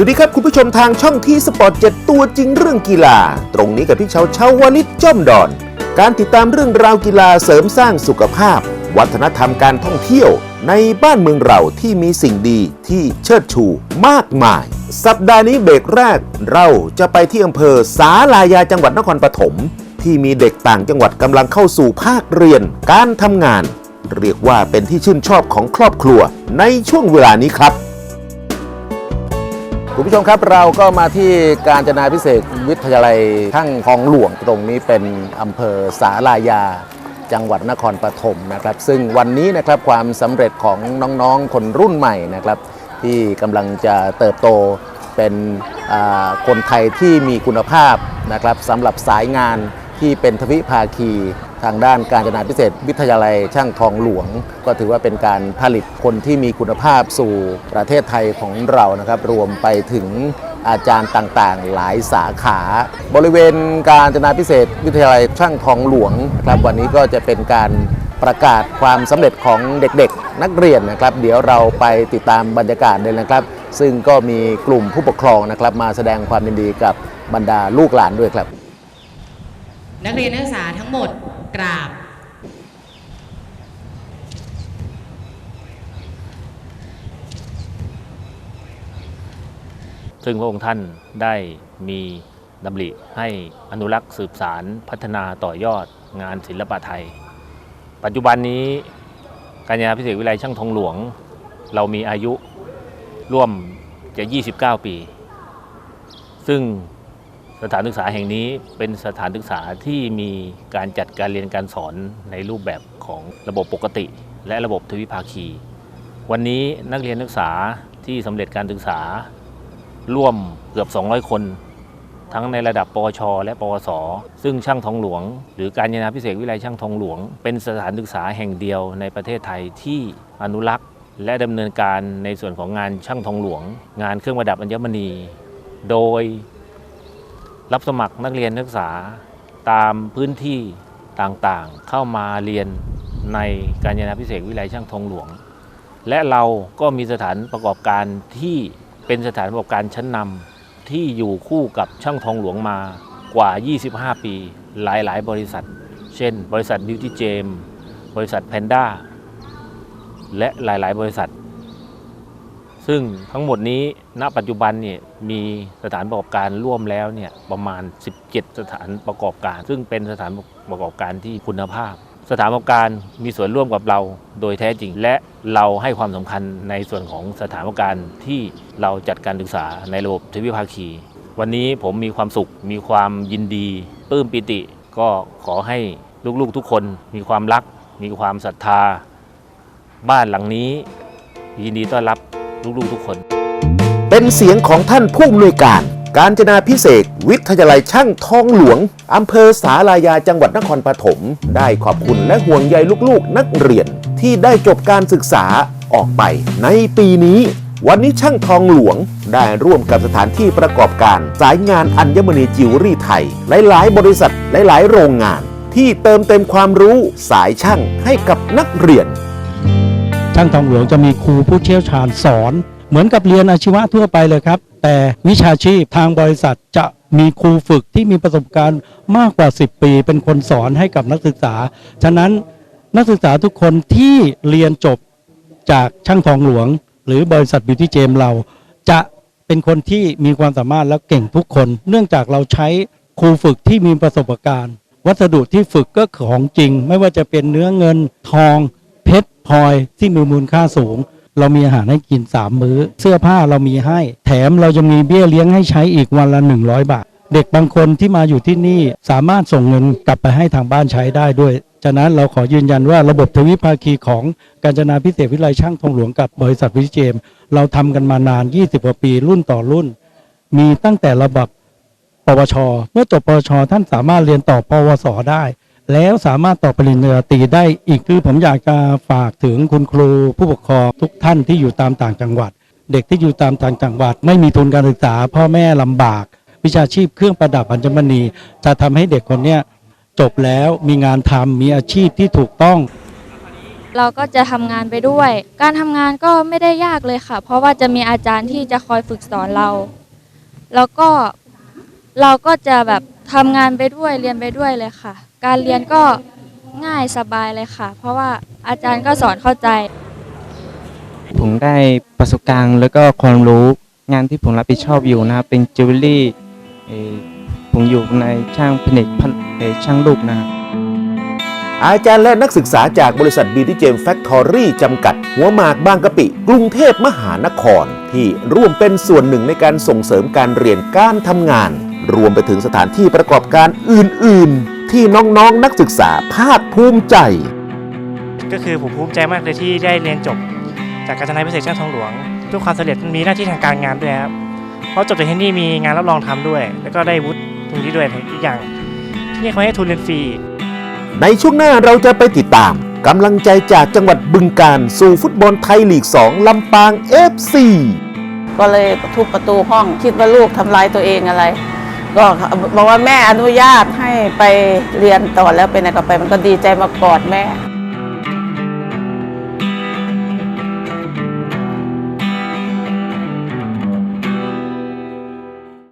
สวัสดีครับคุณผู้ชมทางช่องที่สปอร์ตเจ็ดตัวจริงเรื่องกีฬา ตรงนี้กับพี่เชาเชาวลิตจ้อมดอน การติดตามเรื่องราวกีฬาเสริมสร้างสุขภาพ วัฒนธรรมการท่องเที่ยวในบ้านเมืองเราที่มีสิ่งดีที่เชิดชูมากมาย สัปดาห์นี้เบรกแรก เราจะไปที่อำเภอสาลายาจังหวัดนครปฐมที่มีเด็กต่างจังหวัดกำลังเข้าสู่ภาคเรียน การทำงาน เรียกว่าเป็นที่ชื่นชอบของครอบครัวในช่วงเวลานี้ครับ คุณผู้ชมครับเราก็มาที่การจนาพิเศษวิทยาลัยทั้งคลองหลวงตรงนี้เป็นอำเภอสาลายา จังหวัดนครปฐมนะครับ ซึ่งวันนี้นะครับความสำเร็จของน้องๆคนรุ่นใหม่นะครับ ที่กำลังจะเติบโตเป็นคนไทยที่มีคุณภาพนะครับสำหรับสายงาน ที่เป็นทวิภาคี ทางด้านการจนาพิเศษ วิทยาลัยช่างทองหลวง ก็ถือว่าเป็นการผลิตคนที่มีคุณภาพสู่ประเทศไทยของเรานะครับรวมไปถึงอาจารย์ต่างๆ หลายสาขา บริเวณการจนาพิเศษ วิทยาลัยช่างทองหลวงครับวันนี้ก็จะเป็นการประกาศความสำเร็จของเด็กๆ นักเรียนนะครับ เดี๋ยวเราไปติดตามบรรยากาศเลยนะครับ ซึ่งก็มีกลุ่มผู้ปกครองนะครับ มาแสดงความยินดีกับบรรดาลูกหลานด้วยครับ นักเรียนนักศึกษาทั้งหมดกราบ ซึ่งพระองค์ท่านได้มีดำริให้อนุรักษ์สืบสารพัฒนาต่อยอดงานศิลปะไทย ปัจจุบันนี้การยาพิเศษวิไลช่างทองหลวง เรามีอายุร่วมจะ 29 ปี ซึ่ง สถานศึกษาแห่งนี้เป็นสถานศึกษาที่มีการจัดการเรียนการสอนในรูปแบบของระบบปกติ และระบบทวิภาคี วันนี้นักเรียนนักศึกษาที่สำเร็จการศึกษา ร่วมเกือบ 200 คน ทั้งในระดับปวช และปวส ซึ่งช่างทองหลวง หรือการยนาพิเศษวิไลช่างทองหลวง เป็นสถานศึกษาแห่งเดียวในประเทศไทยที่อนุรักษ์ และดำเนินการในส่วนของงานช่างทองหลวง งานเครื่องประดับอัญมณี โดย รับสมัครนักเรียนนักศึกษาตามพื้นที่ต่างๆ เข้ามาเรียนในการยนาพิเศษวิไลช่างทองหลวง และเราก็มีสถานประกอบการที่เป็นสถานประกอบการชั้นนำที่อยู่คู่กับช่างทองหลวงมากว่า 25 ปีหลายๆ บริษัท เช่น บริษัทบิวตี้เจมบริษัทแพนด้าและหลาย ๆ บริษัท ซึ่งทั้งหมดนี้ณปัจจุบันเนี่ยมีสถานประกอบการร่วมแล้วเนี่ยประมาณ 17 สถานประกอบการ ซึ่งเป็นสถานประกอบการที่คุณภาพ สถานประกอบการมีส่วนร่วมกับเราโดยแท้จริง และเราให้ความสำคัญในส่วนของสถานประกอบการที่เราจัดการศึกษาในระบบทวิภาคี วันนี้ผมมีความสุข มีความยินดีปลื้มปิติ ก็ขอให้ลูกๆทุกคนมีความรัก มีความศรัทธา บ้านหลังนี้ยินดีต้อนรับ ลูกๆทุกคน เป็นเสียงของท่านผู้อำนวยการ การจนาพิเศษ วิทยาลัยช่างทองหลวงอำเภอสาลายาจังหวัดนครปฐมได้ขอบคุณและห่วงใยลูกๆ นักเรียนที่ได้จบการศึกษาออกไปในปีนี้วันนี้ช่างทองหลวงได้ร่วมกับสถานที่ประกอบการสายงานอัญมณีจิวเวลรี่ไทย หลาย ๆ บริษัทหลาย ๆ โรงงาน ที่เติมเต็มความรู้สายช่างให้กับนักเรียน ช่างทองหลวงจะมีครูผู้เชี่ยวชาญสอน เหมือนกับเรียนอาชีวะทั่วไปเลยครับ แต่วิชาชีพทางบริษัทจะมีครูฝึกที่มีประสบการณ์มากกว่า 10 ปี เป็นคนสอนให้กับนักศึกษา ฉะนั้นนักศึกษาทุกคนที่เรียนจบจากช่างทองหลวง หรือบริษัทบิวตี้เจมเรา จะเป็นคนที่มีความสามารถและเก่งทุกคน เนื่องจากเราใช้ครูฝึกที่มีประสบการณ์ วัสดุที่ฝึกก็ของจริง ไม่ว่าจะเป็นเนื้อเงินทอง เพชรพลอยที่มีมูลค่าสูง เรามีอาหารให้กิน 3 มื้อ เสื้อผ้าเรามีให้ แถมเราจะมีเบี้ยเลี้ยงให้ใช้อีกวันละ 100 บาท เด็กบางคนที่มาอยู่ที่นี่สามารถส่งเงินกลับไปให้ทางบ้านใช้ได้ด้วย ฉะนั้นเราขอยืนยันว่าระบบทวิภาคีของการจนาพิเศษวิไลช่างทองหลวงกับบริษัทวิจิเจม เราทำกันมานาน 20กว่าปีรุ่นต่อรุ่น มีตั้งแต่ระบบปวช เมื่อจบปวช ท่านสามารถเรียนต่อปวสได้ แล้วสามารถต่อปริญญาตรีได้อีกคือผมอยากจะฝากถึงคุณครูผู้ปกครองทุกท่านที่อยู่ตามต่างจังหวัด เด็กที่อยู่ตามต่างจังหวัด ไม่มีทุนการศึกษา พ่อแม่ลำบาก วิชาชีพเครื่องประดับอัญมณี จะทำให้เด็กคนเนี้ยจบแล้วมีงานทำมีอาชีพที่ถูกต้อง เราก็จะทำงานไปด้วย การทำงานก็ไม่ได้ยากเลยค่ะ เพราะว่าจะมีอาจารย์ที่จะคอยฝึกสอนเรา แล้วก็เราก็จะแบบทำงานไปด้วยเรียนไปด้วยเลยค่ะ การเรียนก็ง่ายสบายเลยค่ะ เพราะว่าอาจารย์ก็สอนเข้าใจ ผมได้ประสบการณ์แล้วก็ความรู้งานที่ผมรับผิดชอบอยู่นะครับเป็นจิวเวลรี่เอ่อผมอยู่ในช่างผลิตพันเอ่อช่างลูกนะครับอาจารย์และนักศึกษาจากบริษัทบีทีเจมแฟคทอรี่จำกัด หัวหมากบางกะปิ กรุงเทพมหานคร ที่ร่วมเป็นส่วนหนึ่งในการส่งเสริมการเรียนการทำงาน รวมไปถึงสถานที่ประกอบการอื่น ๆ ที่น้องๆนนักศึกษาภาคภูมิใจ ก็คือผมภูมิใจมากเลยที่ได้เรียนจบ จากการจนาพิเศษช่างทองหลวงด้วยความสำเร็จมีหน้าที่ทางการงานด้วยครับเพราะจบจากที่นี่มีงานรับรองทำด้วย แล้วก็ได้วุฒิตรงนี้ด้วยอีกอย่าง ที่นี่เขาให้ทุนเรียนฟรีในช่วงหน้าเราจะไปติดตามกำลังใจจากจังหวัดบึงการสู่ฟุตบอลไทยลีก 2 ลำปาง FC ก็เลยทุบประตูห้องคิดว่าลูกทำร้ายตัวเองอะไร ก็บอกว่าแม่อนุญาตให้ไปเรียนต่อแล้วไปไหนก็ไปมันก็ดีใจมากอดแม่